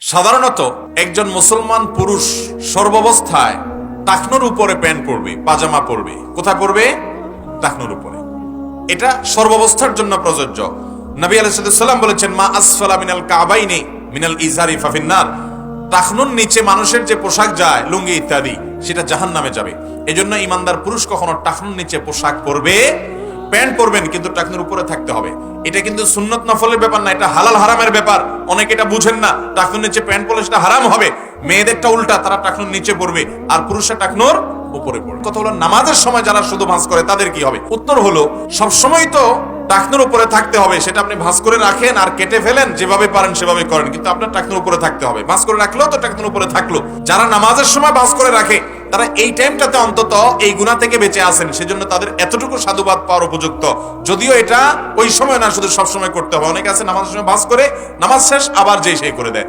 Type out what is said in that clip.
সাধারণত একজন মুসলমান পুরুষ সর্বাবস্থায় টাকনোর উপরে প্যান্ট পরবে, পাজামা পরবে। কোথায় পরবে? টাকনোর উপরে। এটা সর্বাবস্থার জন্য প্রযোজ্য। নবী আলাইসাল্লাম বলেছেন, মা আসফালা মিনাল কাবাইনে মিনাল ইজারি ফাফিন্নার। টাকনুর নিচে মানুষের যে পোশাক যায়, লুঙ্গি ইত্যাদি, সেটা জাহান নামে যাবে। এজন্য ইমানদার পুরুষ কখনো টাকনুর নিচে পোশাক পরবে প্যান্ট পরবেন কিন্তু টাকনুর উপরে থাকতে হবে। এটা কিন্তু সুন্নত নফলের ব্যাপার না, এটা হালাল হারামের ব্যাপার। অনেকে এটা বুঝেন না, টাকনুর নিচে প্যান্ট পরলে সেটা হারাম হবে। মেয়েদেরটা উল্টা, তারা টাকনুর নিচে পড়বে আর পুরুষের টাকনুর উপরে পড়বে। কথা হলো, নামাজের সময় যারা শুধু ভাঁজ করে, তাদের কি হবে? উত্তর হলো, সবসময় তো টাকনুর উপরে থাকতে হবে, সেটা আপনি ভাঁজ করে রাখেন আর কেটে ফেলেন, যেভাবে পারেন সেভাবে করেন। কিন্তু আপনার টাকনুর উপরে থাকতে হবে। ভাঁজ করে রাখলেও তো টাকনুর উপরে থাকল। যারা নামাজের সময় ভাঁজ করে রাখে তারা এই টাইমটাতে অন্তত এই গুণা থেকে বেঁচে আসেন সেজন্য তাদের এতটুকু সাধুবাদ পাওয়ার উপযুক্ত। যদিও এটা ওই সময় না, শুধু সবসময় করতে হবে অনেকে আছে নামাজের সময় বাস করে, নামাজ শেষ আবার যেই সেই করে দেয়।